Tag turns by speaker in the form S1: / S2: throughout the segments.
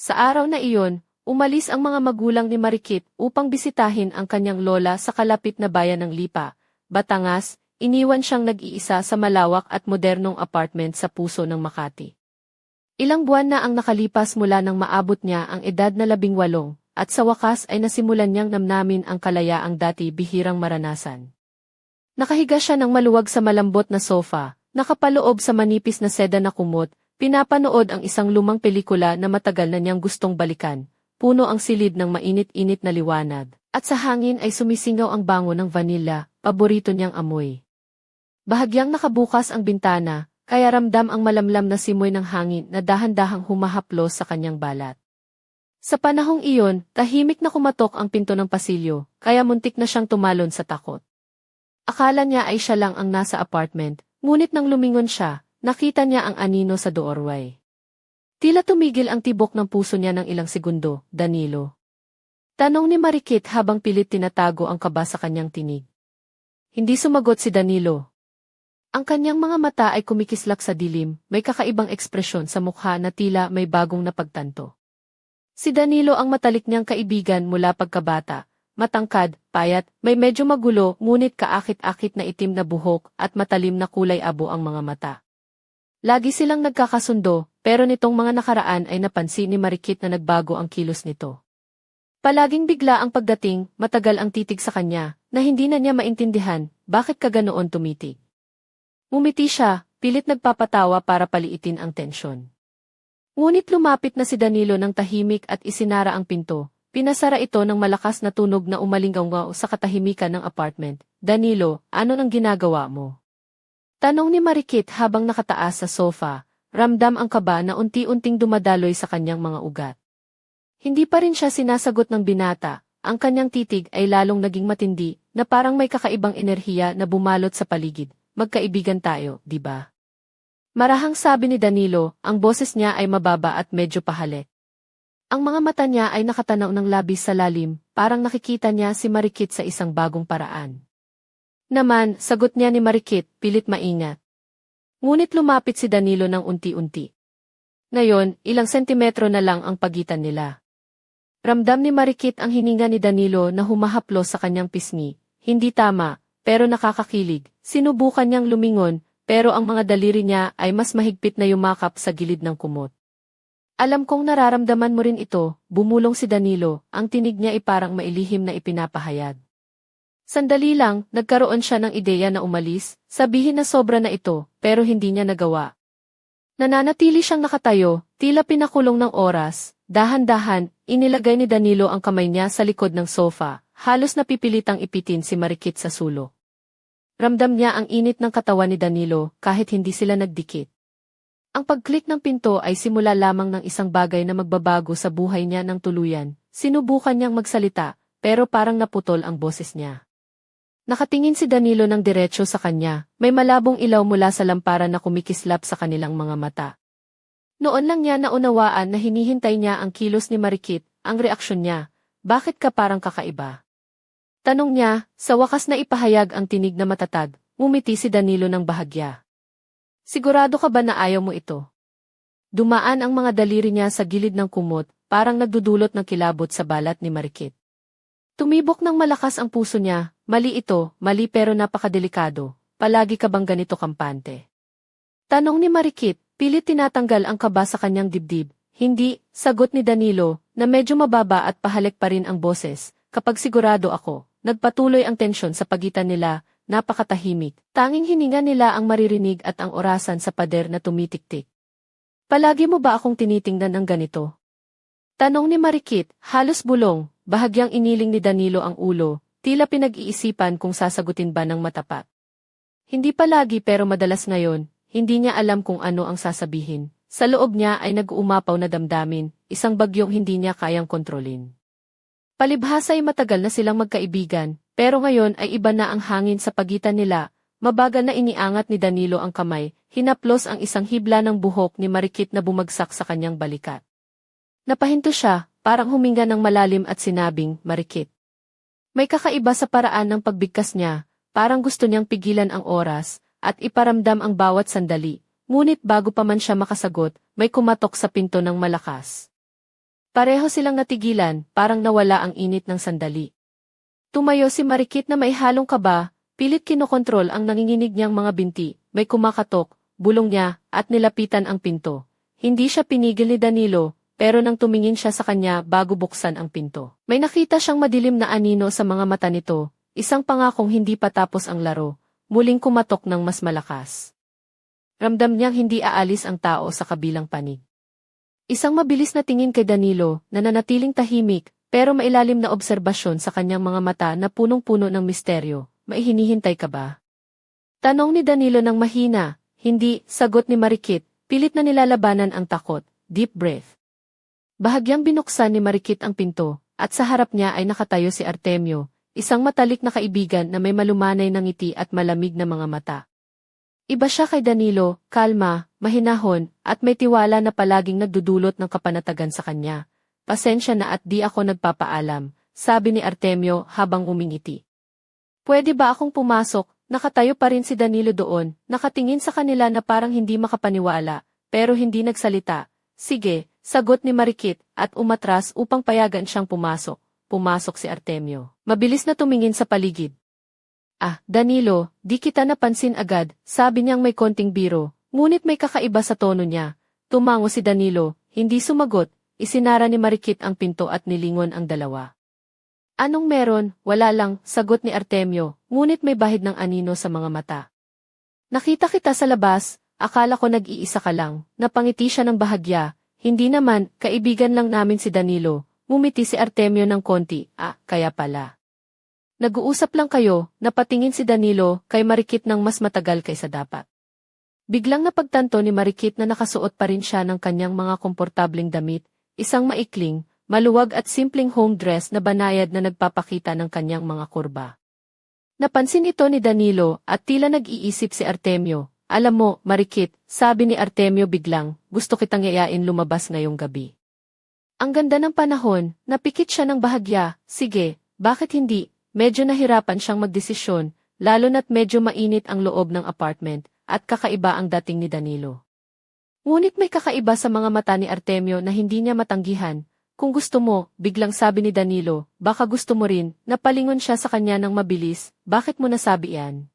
S1: Sa araw na iyon, umalis ang mga magulang ni Marikit upang bisitahin ang kanyang lola sa kalapit na bayan ng Lipa, Batangas, iniwan siyang nag-iisa sa malawak at modernong apartment sa puso ng Makati. Ilang buwan na ang nakalipas mula nang maabot niya ang edad na labing walong, at sa wakas ay nasimulan niyang namnamin ang kalayaang dati bihirang maranasan. Nakahiga siya ng maluwag sa malambot na sofa, nakapaloob sa manipis na seda na kumot, pinapanood ang isang lumang pelikula na matagal na niyang gustong balikan, puno ang silid ng mainit-init na liwanag, at sa hangin ay sumisingaw ang bango ng vanilla, paborito niyang amoy. Bahagyang nakabukas ang bintana, kaya ramdam ang malamlam na simoy ng hangin na dahan-dahang humahaplos sa kanyang balat. Sa panahong iyon, tahimik na kumatok ang pinto ng pasilyo, kaya muntik na siyang tumalon sa takot. Akala niya ay siya lang ang nasa apartment, ngunit nang lumingon siya, nakita niya ang anino sa doorway. Tila tumigil ang tibok ng puso niya ng ilang segundo, Danilo. Tanong ni Marikit habang pilit tinatago ang kaba sa kanyang tinig. Hindi sumagot si Danilo. Ang kanyang mga mata ay kumikislak sa dilim, may kakaibang ekspresyon sa mukha na tila may bagong napagtanto. Si Danilo ang matalik niyang kaibigan mula pagkabata, matangkad, payat, may medyo magulo ngunit kaakit-akit na itim na buhok at matalim na kulay abo ang mga mata. Lagi silang nagkakasundo, pero nitong mga nakaraan ay napansin ni Marikit na nagbago ang kilos nito. Palaging bigla ang pagdating, matagal ang titig sa kanya, na hindi na niya maintindihan, bakit ka ganoon tumitig. Umiti siya, pilit nagpapatawa para paliitin ang tensyon. Ngunit lumapit na si Danilo ng tahimik at isinara ang pinto, pinasara ito ng malakas na tunog na umalinggaw sa katahimikan ng apartment. Danilo, ano nang ginagawa mo? Tanong ni Marikit habang nakataas sa sofa, ramdam ang kaba na unti-unting dumadaloy sa kanyang mga ugat. Hindi pa rin siya sinasagot ng binata, ang kanyang titig ay lalong naging matindi, na parang may kakaibang enerhiya na bumalot sa paligid. Magkaibigan tayo, di ba? Marahang sabi ni Danilo, ang boses niya ay mababa at medyo pahalik. Ang mga mata niya ay nakatanaw ng labis sa lalim, parang nakikita niya si Marikit sa isang bagong paraan. Naman, sagot niya ni Marikit, pilit maingat. Ngunit lumapit si Danilo ng unti-unti. Ngayon, ilang sentimetro na lang ang pagitan nila. Ramdam ni Marikit ang hininga ni Danilo na humahaplos sa kanyang pisngi. Hindi tama, pero nakakakilig. Sinubukan niyang lumingon, pero ang mga daliri niya ay mas mahigpit na yumakap sa gilid ng kumot. Alam kong nararamdaman mo rin ito, bumulong si Danilo, ang tinig niya ay parang mailihim na ipinapahayag. Sandali lang, nagkaroon siya ng ideya na umalis, sabihin na sobra na ito, pero hindi niya nagawa. Nananatili siyang nakatayo, tila pinakulong ng oras, dahan-dahan, inilagay ni Danilo ang kamay niya sa likod ng sofa, halos napipilitang ipitin si Marikit sa sulo. Ramdam niya ang init ng katawan ni Danilo kahit hindi sila nagdikit. Ang pag-click ng pinto ay simula lamang ng isang bagay na magbabago sa buhay niya ng tuluyan. Sinubukan niyang magsalita, pero parang naputol ang boses niya. Nakatingin si Danilo ng diretsyo sa kanya, may malabong ilaw mula sa lamparan na kumikislap sa kanilang mga mata. Noon lang niya naunawaan na hinihintay niya ang kilos ni Marikit, ang reaksyon niya, bakit ka parang kakaiba? Tanong niya, sa wakas na ipahayag ang tinig na matatag, umiti si Danilo ng bahagya. Sigurado ka ba na ayaw mo ito? Dumaan ang mga daliri niya sa gilid ng kumot, parang nagdudulot ng kilabot sa balat ni Marikit. Tumibok ng malakas ang puso niya, mali ito, mali pero napakadelikado, palagi ka bang ganito kampante? Tanong ni Marikit, pilit tinatanggal ang kaba sa kanyang dibdib, hindi, sagot ni Danilo, na medyo mababa at pahalik pa rin ang boses, kapag sigurado ako, nagpatuloy ang tensyon sa pagitan nila, napakatahimik, tanging hininga nila ang maririnig at ang orasan sa pader na tumitiktik. Palagi mo ba akong tinitingnan ng ganito? Tanong ni Marikit, halos bulong, bahagyang iniling ni Danilo ang ulo, tila pinag-iisipan kung sasagutin ba ng matapat. Hindi palagi pero madalas ngayon, hindi niya alam kung ano ang sasabihin. Sa loob niya ay nag-uumapaw na damdamin, isang bagyong hindi niya kayang kontrolin. Palibhasa ay matagal na silang magkaibigan, pero ngayon ay iba na ang hangin sa pagitan nila, mabagal na iniangat ni Danilo ang kamay, hinaplos ang isang hibla ng buhok ni Marikit na bumagsak sa kanyang balikat. Napahinto siya, parang huminga ng malalim at sinabing, Marikit. May kakaiba sa paraan ng pagbigkas niya, parang gusto niyang pigilan ang oras, at iparamdam ang bawat sandali, ngunit bago pa man siya makasagot, may kumatok sa pinto ng malakas. Pareho silang natigilan, parang nawala ang init ng sandali. Tumayo si Marikit na may halong kaba, pilit kinokontrol ang nanginginig niyang mga binti, may kumakatok, bulong niya, at nilapitan ang pinto. Hindi siya pinigil ni Danilo, pero nang tumingin siya sa kanya bago buksan ang pinto. May nakita siyang madilim na anino sa mga mata nito, isang pangakong hindi pa tapos ang laro, muling kumatok ng mas malakas. Ramdam niyang hindi aalis ang tao sa kabilang panig. Isang mabilis na tingin kay Danilo, na nanatiling tahimik, pero mailalim na obserbasyon sa kanyang mga mata na punong-puno ng misteryo, may hinihintay ka ba? Tanong ni Danilo ng mahina, hindi, sagot ni Marikit, pilit na nilalabanan ang takot, deep breath. Bahagyang binuksan ni Marikit ang pinto, at sa harap niya ay nakatayo si Artemio, isang matalik na kaibigan na may malumanay ng ngiti at malamig na mga mata. Iba siya kay Danilo, kalma, mahinahon, at may tiwala na palaging nagdudulot ng kapanatagan sa kanya. Pasensya na at di ako nagpapaalam, sabi ni Artemio habang umingiti. Pwede ba akong pumasok? Nakatayo pa rin si Danilo doon, nakatingin sa kanila na parang hindi makapaniwala, pero hindi nagsalita. Sige, sagot ni Marikit, at umatras upang payagan siyang pumasok. Pumasok si Artemio. Mabilis na tumingin sa paligid. Ah, Danilo, di kita napansin agad, sabi niyang may konting biro, ngunit may kakaiba sa tono niya. Tumango si Danilo, hindi sumagot, isinara ni Marikit ang pinto at nilingon ang dalawa. Anong meron? Wala lang, sagot ni Artemio, ngunit may bahid ng anino sa mga mata. Nakita kita sa labas, akala ko nag-iisa ka lang, napangiti siya ng bahagya, hindi naman, kaibigan lang namin si Danilo, ngumiti si Artemio ng konti, ah, kaya pala. Nag-uusap lang kayo, napatingin si Danilo kay Marikit ng mas matagal kaysa dapat. Biglang napagtanto ni Marikit na nakasuot pa rin siya ng kanyang mga komportabling damit, isang maikling, maluwag at simpleng home dress na banayad na nagpapakita ng kanyang mga kurba. Napansin ito ni Danilo at tila nag-iisip si Artemio. Alam mo, Marikit, sabi ni Artemio biglang, gusto kitang yayain lumabas ngayong gabi. Ang ganda ng panahon, napikit siya ng bahagya, sige, bakit hindi, Medyo nahirapan siyang magdesisyon, lalo na't medyo mainit ang loob ng apartment, at kakaiba ang dating ni Danilo. Ngunit may kakaiba sa mga mata ni Artemio na hindi niya matanggihan. Kung gusto mo, biglang sabi ni Danilo, baka gusto mo rin, napalingon siya sa kanya ng mabilis, bakit mo nasabi yan?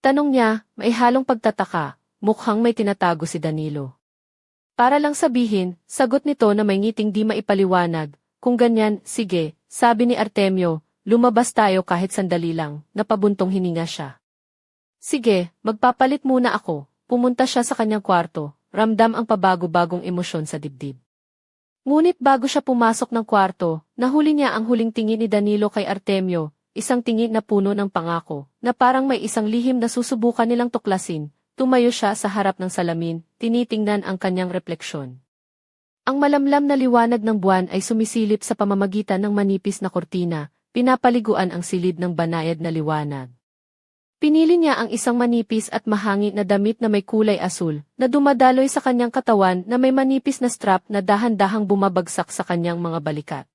S1: Tanong niya, may halong pagtataka, mukhang may tinatago si Danilo. Para lang sabihin, sagot nito na may ngiting di maipaliwanag, kung ganyan, sige, sabi ni Artemio, Lumabas tayo kahit sandali lang, napabuntong hininga siya. Sige, magpapalit muna ako. Pumunta siya sa kanyang kwarto, ramdam ang pabago-bagong emosyon sa dibdib. Ngunit bago siya pumasok ng kwarto, nahuli niya ang huling tingin ni Danilo kay Artemio, isang tingin na puno ng pangako, na parang may isang lihim na susubukan nilang tuklasin. Tumayo siya sa harap ng salamin, tinitingnan ang kanyang refleksyon. Ang malamlam na liwanag ng buwan ay sumisilip sa pamamagitan ng manipis na kortina, pinapaliguan ang silid ng banayad na liwanag. Pinili niya ang isang manipis at mahangin na damit na may kulay asul, na dumadaloy sa kanyang katawan na may manipis na strap na dahan-dahang bumabagsak sa kanyang mga balikat.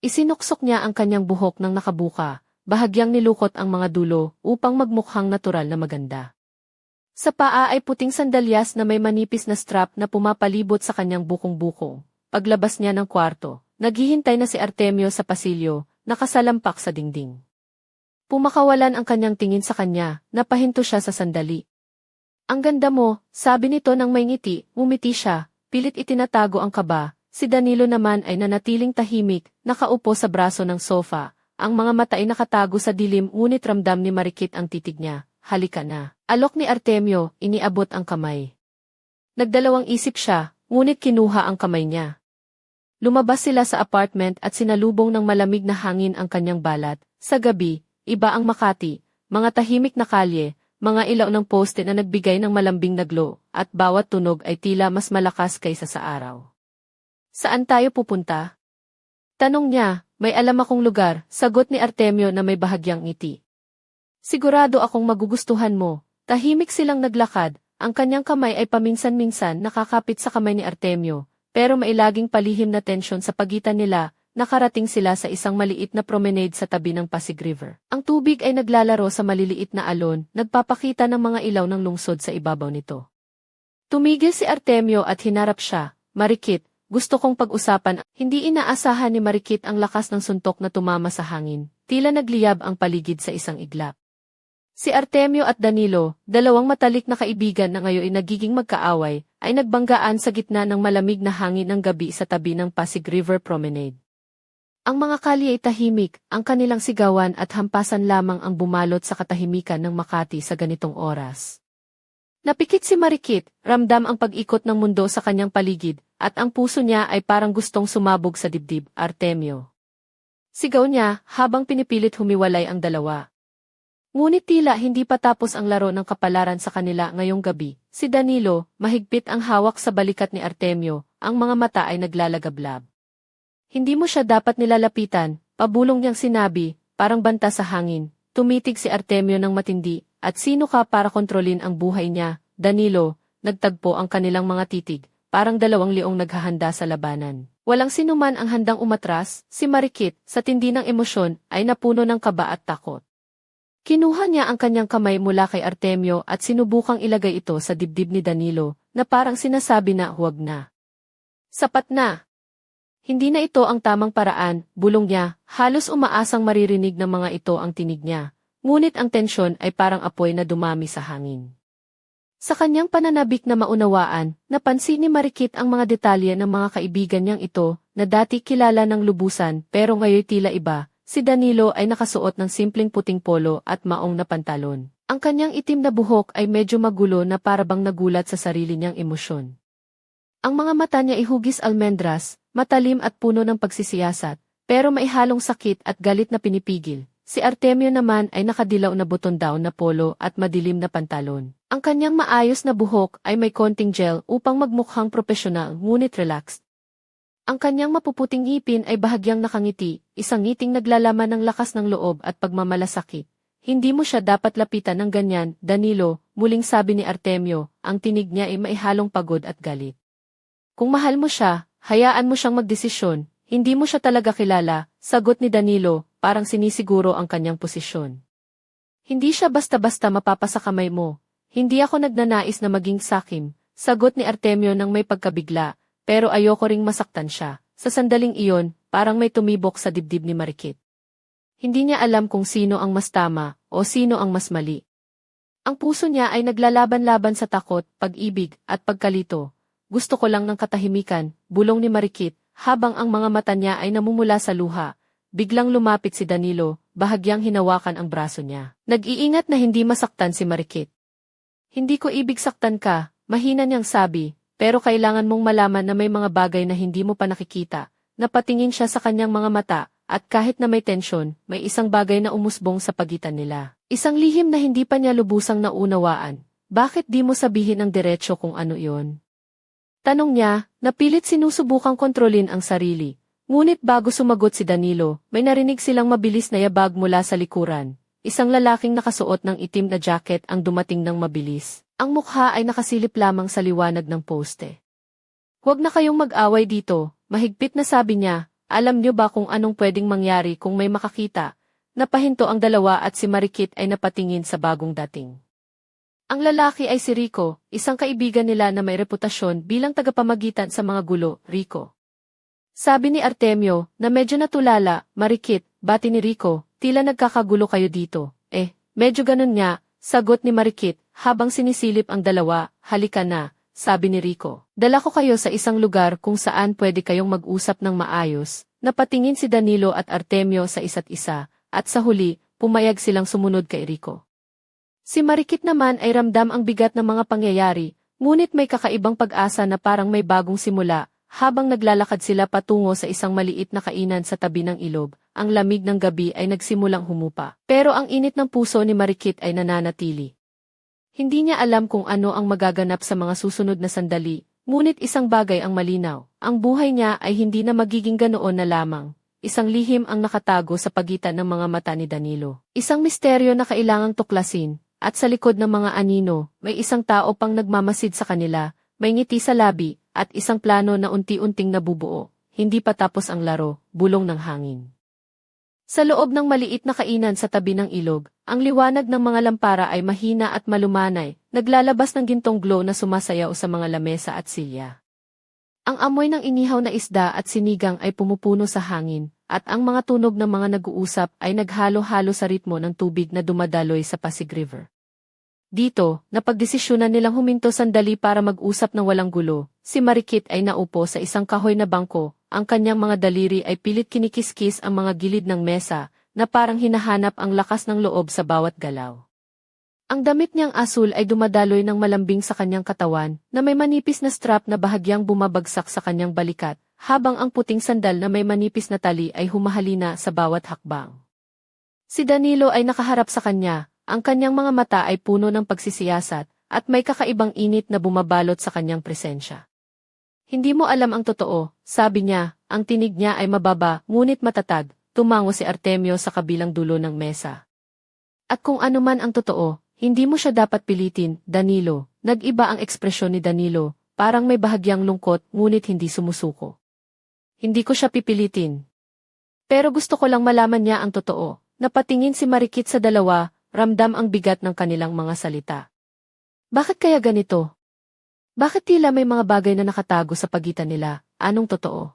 S1: Isinuksok niya ang kanyang buhok ng nakabuka, bahagyang nilukot ang mga dulo upang magmukhang natural na maganda. Sa paa ay puting sandalyas na may manipis na strap na pumapalibot sa kanyang bukong-bukong. Paglabas niya ng kwarto, naghihintay na si Artemio sa pasilyo, nakasalampak sa dingding. Pumakawalan ang kanyang tingin sa kanya, napahinto siya sa sandali. Ang ganda mo, sabi nito ng may ngiti, umiti siya, pilit itinatago ang kaba, si Danilo naman ay nanatiling tahimik, nakaupo sa braso ng sofa, ang mga mata ay nakatago sa dilim ngunit ramdam ni Marikit ang titig niya, halika na. Alok ni Artemio, iniabot ang kamay. Nagdalawang isip siya, ngunit kinuha ang kamay niya. Lumabas sila sa apartment at sinalubong ng malamig na hangin ang kanyang balat. Sa gabi, iba ang Makati, mga tahimik na kalye, mga ilaw ng poste na nagbigay ng malambing na glow, at bawat tunog ay tila mas malakas kaysa sa araw. Saan tayo pupunta? Tanong niya, may alam akong lugar, sagot ni Artemio na may bahagyang ngiti. Sigurado akong magugustuhan mo, tahimik silang naglakad, ang kanyang kamay ay paminsan-minsan nakakapit sa kamay ni Artemio, pero mailaging palihim na tensyon sa pagitan nila, nakarating sila sa isang maliit na promenade sa tabi ng Pasig River. Ang tubig ay naglalaro sa maliliit na alon, nagpapakita ng mga ilaw ng lungsod sa ibabaw nito. Tumigil si Artemio at hinarap siya, marikit, gusto kong pag-usapan. Hindi inaasahan ni Marikit ang lakas ng suntok na tumama sa hangin. Tila nagliyab ang paligid sa isang iglap. Si Artemio at Danilo, dalawang matalik na kaibigan na ngayon ay nagiging magkaaway, ay nagbanggaan sa gitna ng malamig na hangin ng gabi sa tabi ng Pasig River Promenade. Ang mga kalye ay tahimik, ang kanilang sigawan at hampasan lamang ang bumalot sa katahimikan ng Makati sa ganitong oras. Napikit si Marikit, ramdam ang pag-ikot ng mundo sa kanyang paligid, at ang puso niya ay parang gustong sumabog sa dibdib, Artemio. Sigaw niya habang pinipilit humiwalay ang dalawa. Ngunit tila hindi pa tapos ang laro ng kapalaran sa kanila ngayong gabi. Si Danilo, mahigpit ang hawak sa balikat ni Artemio, ang mga mata ay naglalagablab. Hindi mo siya dapat nilalapitan, pabulong niyang sinabi, parang banta sa hangin. Tumitig si Artemio ng matindi, at sino ka para kontrolin ang buhay niya, Danilo, nagtagpo ang kanilang mga titig, parang dalawang leong naghahanda sa labanan. Walang sinuman ang handang umatras, si Marikit, sa tindi ng emosyon, ay napuno ng kaba at takot. Kinuha niya ang kanyang kamay mula kay Artemio at sinubukang ilagay ito sa dibdib ni Danilo, na parang sinasabi na huwag na. Sapat na. Hindi na ito ang tamang paraan, bulong niya, halos umaasang maririnig ng mga ito ang tinig niya. Ngunit ang tensyon ay parang apoy na dumami sa hangin. Sa kanyang pananabik na maunawaan, napansin ni Marikit ang mga detalye ng mga kaibigan niyang ito, na dati kilala ng lubusan pero ngayon tila iba, Si Danilo ay nakasuot ng simpleng puting polo at maong na pantalon. Ang kanyang itim na buhok ay medyo magulo na parabang nagulat sa sarili niyang emosyon. Ang mga mata niya ay hugis almendras, matalim at puno ng pagsisiyasat, pero may halong sakit at galit na pinipigil. Si Artemio naman ay nakadilaw na buton down na polo at madilim na pantalon. Ang kanyang maayos na buhok ay may konting gel upang magmukhang profesional ngunit relaxed. Ang kanyang mapuputing ngipin ay bahagyang nakangiti, isang ngiting naglalaman ng lakas ng loob at pagmamalasakit. Hindi mo siya dapat lapitan ng ganyan, Danilo, muling sabi ni Artemio, ang tinig niya ay maihalong pagod at galit. Kung mahal mo siya, hayaan mo siyang magdesisyon, hindi mo siya talaga kilala, sagot ni Danilo, parang sinisiguro ang kanyang posisyon. Hindi siya basta-basta mapapasa kamay mo, hindi ako nagnanais na maging sakim, sagot ni Artemio nang may pagkabigla, pero ayoko ring masaktan siya. Sa sandaling iyon, parang may tumibok sa dibdib ni Marikit. Hindi niya alam kung sino ang mas tama o sino ang mas mali. Ang puso niya ay naglalaban-laban sa takot, pag-ibig, at pagkalito. Gusto ko lang ng katahimikan, bulong ni Marikit, habang ang mga mata niya ay namumula sa luha. Biglang lumapit si Danilo, bahagyang hinawakan ang braso niya. Nag-iingat na hindi masaktan si Marikit. Hindi ko ibig saktan ka, mahina niyang sabi, pero kailangan mong malaman na may mga bagay na hindi mo pa nakikita. Napatingin siya sa kanyang mga mata, at kahit na may tensyon, may isang bagay na umusbong sa pagitan nila. Isang lihim na hindi pa niya lubusang naunawaan. Bakit di mo sabihin ang diretsyo kung ano iyon? Tanong niya, napilit sinusubukang kontrolin ang sarili. Ngunit bago sumagot si Danilo, may narinig silang mabilis na yabag mula sa likuran. Isang lalaking nakasuot ng itim na jacket ang dumating ng mabilis. Ang mukha ay nakasilip lamang sa liwanag ng poste. Huwag na kayong mag-away dito, mahigpit na sabi niya, alam niyo ba kung anong pwedeng mangyari kung may makakita? Napahinto ang dalawa at si Marikit ay napatingin sa bagong dating. Ang lalaki ay si Rico, isang kaibigan nila na may reputasyon bilang tagapamagitan sa mga gulo, Rico. Sabi ni Artemio, na medyo natulala, Marikit, bati ni Rico, tila nagkakagulo kayo dito. Eh, medyo ganun nga, sagot ni Marikit, habang sinisilip ang dalawa, halika na, sabi ni Rico. Dala ko kayo sa isang lugar kung saan pwede kayong mag-usap ng maayos. Napatingin si Danilo at Artemio sa isa't isa, at sa huli, pumayag silang sumunod kay Rico. Si Marikit naman ay ramdam ang bigat ng mga pangyayari, ngunit may kakaibang pag-asa na parang may bagong simula, habang naglalakad sila patungo sa isang maliit na kainan sa tabi ng ilog, ang lamig ng gabi ay nagsimulang humupa. Pero ang init ng puso ni Marikit ay nananatili. Hindi niya alam kung ano ang magaganap sa mga susunod na sandali, ngunit isang bagay ang malinaw. Ang buhay niya ay hindi na magiging ganoon na lamang. Isang lihim ang nakatago sa pagitan ng mga mata ni Danilo. Isang misteryo na kailangang tuklasin, at sa likod ng mga anino, may isang tao pang nagmamasid sa kanila, may ngiti sa labi, at isang plano na unti-unting nabubuo. Hindi pa tapos ang laro, bulong ng hangin. Sa loob ng maliit na kainan sa tabi ng ilog, ang liwanag ng mga lampara ay mahina at malumanay, naglalabas ng gintong glow na sumasayaw sa mga lamesa at silya. Ang amoy ng inihaw na isda at sinigang ay pumupuno sa hangin, at ang mga tunog ng mga nag-uusap ay naghalo-halo sa ritmo ng tubig na dumadaloy sa Pasig River. Dito, napagdesisyonan nilang huminto sandali para mag-usap ng walang gulo. Si Marikit ay naupo sa isang kahoy na bangko, ang kanyang mga daliri ay pilit kinikiskis ang mga gilid ng mesa, na parang hinahanap ang lakas ng loob sa bawat galaw. Ang damit niyang asul ay dumadaloy ng malambing sa kanyang katawan, na may manipis na strap na bahagyang bumabagsak sa kanyang balikat, habang ang puting sandal na may manipis na tali ay humahalina sa bawat hakbang. Si Danilo ay nakaharap sa kanya, ang kanyang mga mata ay puno ng pagsisiyasat, at may kakaibang init na bumabalot sa kanyang presensya. Hindi mo alam ang totoo, sabi niya, ang tinig niya ay mababa, ngunit matatag, tumango si Artemio sa kabilang dulo ng mesa. At kung ano man ang totoo, hindi mo siya dapat pilitin, Danilo. Nag-iba ang ekspresyon ni Danilo, parang may bahagyang lungkot ngunit hindi sumusuko. Hindi ko siya pipilitin. Pero gusto ko lang malaman niya ang totoo. Napatingin si Marikit sa dalawa, ramdam ang bigat ng kanilang mga salita. Bakit kaya ganito? Bakit tila may mga bagay na nakatago sa pagitan nila? Anong totoo?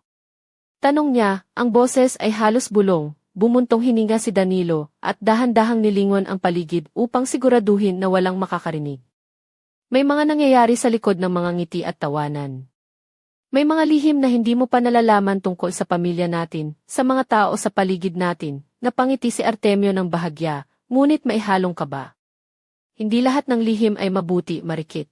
S1: Tanong niya, ang boses ay halos bulong, bumuntong hininga si Danilo, at dahan-dahang nilingon ang paligid upang siguraduhin na walang makakarinig. May mga nangyayari sa likod ng mga ngiti at tawanan. May mga lihim na hindi mo pa nalalaman tungkol sa pamilya natin, sa mga tao sa paligid natin, napangiti si Artemio ng bahagya, ngunit may halong kaba. Hindi lahat ng lihim ay mabuti, marikit.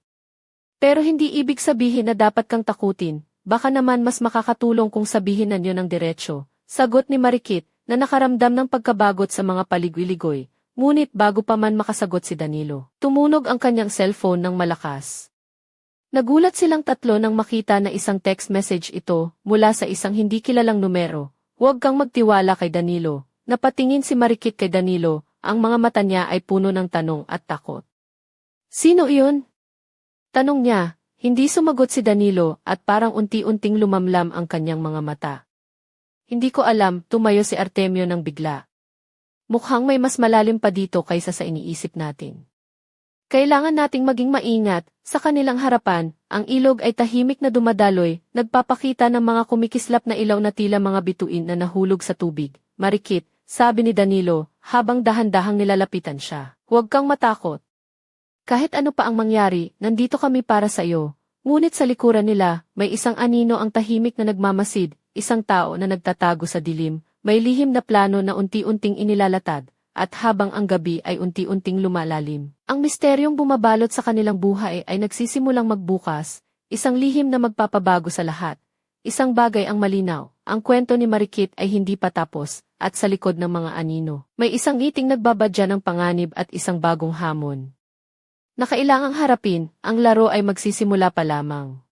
S1: Pero hindi ibig sabihin na dapat kang takutin, baka naman mas makakatulong kung sabihin na ng diretsyo. Sagot ni Marikit, na nakaramdam ng pagkabagot sa mga paligwi-ligoy, ngunit bago pa man makasagot si Danilo, tumunog ang kanyang cellphone ng malakas. Nagulat silang tatlo nang makita na isang text message ito mula sa isang hindi kilalang numero. Huwag kang magtiwala kay Danilo. Napatingin si Marikit kay Danilo, ang mga mata niya ay puno ng tanong at takot. Sino iyon? Tanong niya, hindi sumagot si Danilo at parang unti-unting lumamlam ang kanyang mga mata. Hindi ko alam, tumayo si Artemio ng bigla. Mukhang may mas malalim pa dito kaysa sa iniisip natin. Kailangan nating maging maingat, sa kanilang harapan, ang ilog ay tahimik na dumadaloy, nagpapakita ng mga kumikislap na ilaw na tila mga bituin na nahulog sa tubig. Marikit, sabi ni Danilo, habang dahan-dahang nilalapitan siya. Huwag kang matakot. Kahit ano pa ang mangyari, nandito kami para sa iyo. Ngunit sa likuran nila, may isang anino ang tahimik na nagmamasid, isang tao na nagtatago sa dilim, may lihim na plano na unti-unting inilalatad, at habang ang gabi ay unti-unting lumalalim. Ang misteryong bumabalot sa kanilang buhay ay nagsisimulang magbukas, isang lihim na magpapabago sa lahat. Isang bagay ang malinaw, ang kwento ni Marikit ay hindi pa tapos, at sa likod ng mga anino, may isang ngiting nagbabadya ng panganib at isang bagong hamon. Nakailangang harapin, ang laro ay magsisimula pa lamang.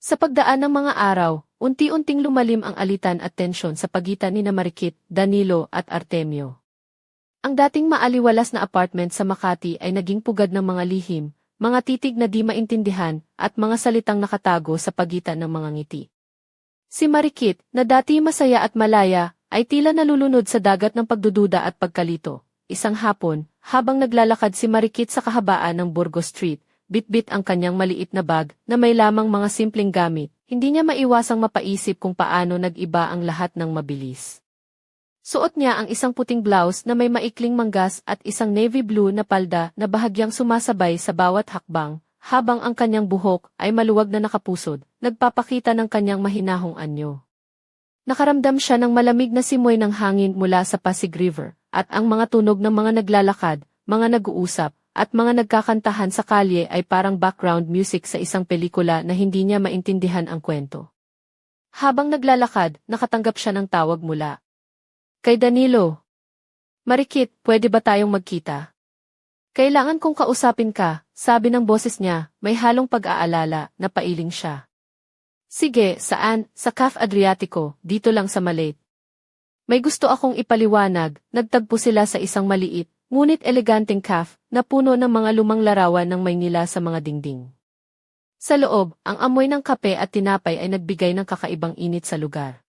S1: Sa pagdaan ng mga araw, unti-unting lumalim ang alitan at tensyon sa pagitan ni Marikit, Danilo at Artemio. Ang dating maaliwalas na apartment sa Makati ay naging pugad ng mga lihim, mga titig na di maintindihan, at mga salitang nakatago sa pagitan ng mga ngiti. Si Marikit, na dati masaya at malaya, ay tila nalulunod sa dagat ng pagdududa at pagkalito. Isang hapon, habang naglalakad si Marikit sa kahabaan ng Burgos Street, bitbit ang kanyang maliit na bag na may lamang mga simpleng gamit, hindi niya maiwasang mapaisip kung paano nag-iba ang lahat ng mabilis. Suot niya ang isang puting blouse na may maikling manggas at isang navy blue na palda na bahagyang sumasabay sa bawat hakbang, habang ang kanyang buhok ay maluwag na nakapusod, nagpapakita ng kanyang mahinahong anyo. Nakaramdam siya ng malamig na simoy ng hangin mula sa Pasig River, at ang mga tunog ng mga naglalakad, mga nag-uusap, at mga nagkakantahan sa kalye ay parang background music sa isang pelikula na hindi niya maintindihan ang kwento. Habang naglalakad, nakatanggap siya ng tawag mula Kay Danilo. Marikit, pwede ba tayong magkita? Kailangan kong kausapin ka, sabi ng boses niya, may halong pag-aalala, na pailing siya. Sige, saan? Sa Caf Adriatico, dito lang sa Malate. May gusto akong ipaliwanag, nagtagpo sila sa isang maliit, ngunit eleganteng caf, na puno ng mga lumang larawan ng Maynila sa mga dingding. Sa loob, ang amoy ng kape at tinapay ay nagbigay ng kakaibang init sa lugar.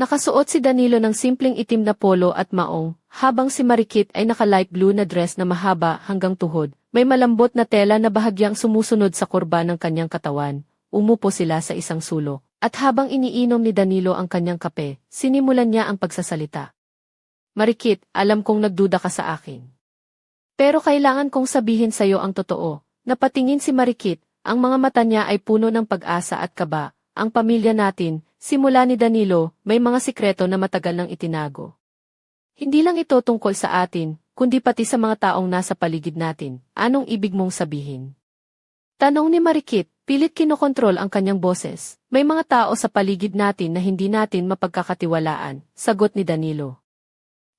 S1: Nakasuot si Danilo ng simpleng itim na polo at maong, habang si Marikit ay naka-light blue na dress na mahaba hanggang tuhod. May malambot na tela na bahagyang sumusunod sa kurba ng kanyang katawan, umupo sila sa isang sulok. At habang iniinom ni Danilo ang kanyang kape, sinimulan niya ang pagsasalita. Marikit, alam kong nagduda ka sa akin. Pero kailangan kong sabihin sa'yo ang totoo. Napatingin si Marikit, ang mga mata niya ay puno ng pag-asa at kaba. Ang pamilya natin, simula ni Danilo, may mga sikreto na matagal nang itinago. Hindi lang ito tungkol sa atin, kundi pati sa mga taong nasa paligid natin. Anong ibig mong sabihin? Tanong ni Marikit, pilit kinokontrol ang kanyang boses. May mga tao sa paligid natin na hindi natin mapagkakatiwalaan, sagot ni Danilo.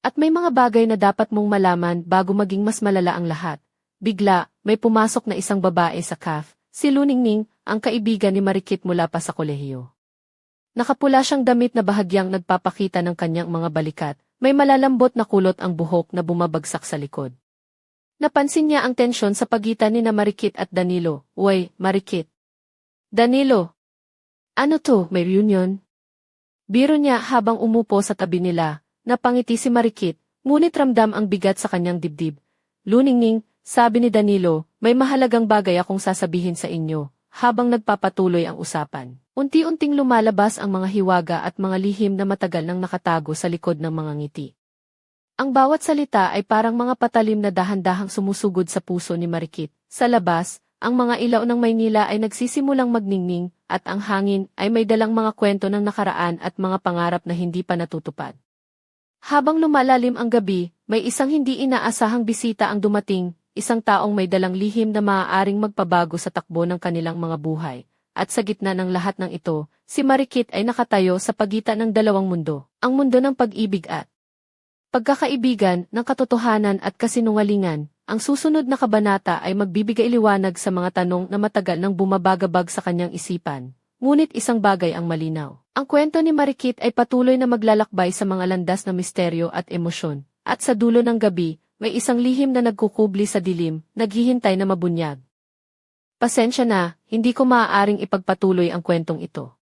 S1: At may mga bagay na dapat mong malaman bago maging mas malala ang lahat. Bigla, may pumasok na isang babae sa CAF, si Luningning, ang kaibigan ni Marikit mula pa sa kolehiyo. Nakapula siyang damit na bahagyang nagpapakita ng kanyang mga balikat, may malalambot na kulot ang buhok na bumabagsak sa likod. Napansin niya ang tensyon sa pagitan ni na Marikit at Danilo. Uy, Marikit. Danilo. Ano to, may reunion? Biro niya habang umupo sa tabi nila, napangiti si Marikit, ngunit ramdam ang bigat sa kanyang dibdib. Luningning, sabi ni Danilo, may mahalagang bagay akong sasabihin sa inyo, habang nagpapatuloy ang usapan. Unti-unting lumalabas ang mga hiwaga at mga lihim na matagal nang nakatago sa likod ng mga ngiti. Ang bawat salita ay parang mga patalim na dahan-dahang sumusugod sa puso ni Marikit. Sa labas, ang mga ilaw ng Maynila ay nagsisimulang magningning, at ang hangin ay may dalang mga kwento ng nakaraan at mga pangarap na hindi pa natutupad. Habang lumalalim ang gabi, may isang hindi inaasahang bisita ang dumating, isang taong may dalang lihim na maaaring magpabago sa takbo ng kanilang mga buhay. At sa gitna ng lahat ng ito, si Marikit ay nakatayo sa pagitan ng dalawang mundo, ang mundo ng pag-ibig at pagkakaibigan, ng katotohanan at kasinungalingan. Ang susunod na kabanata ay magbibigay liwanag sa mga tanong na matagal nang bumabagabag sa kanyang isipan. Ngunit isang bagay ang malinaw. Ang kwento ni Marikit ay patuloy na maglalakbay sa mga landas na misteryo at emosyon. At sa dulo ng gabi, may isang lihim na nagkukubli sa dilim, naghihintay na mabunyag. Pasensya na, hindi ko maaaring ipagpatuloy ang kwentong ito.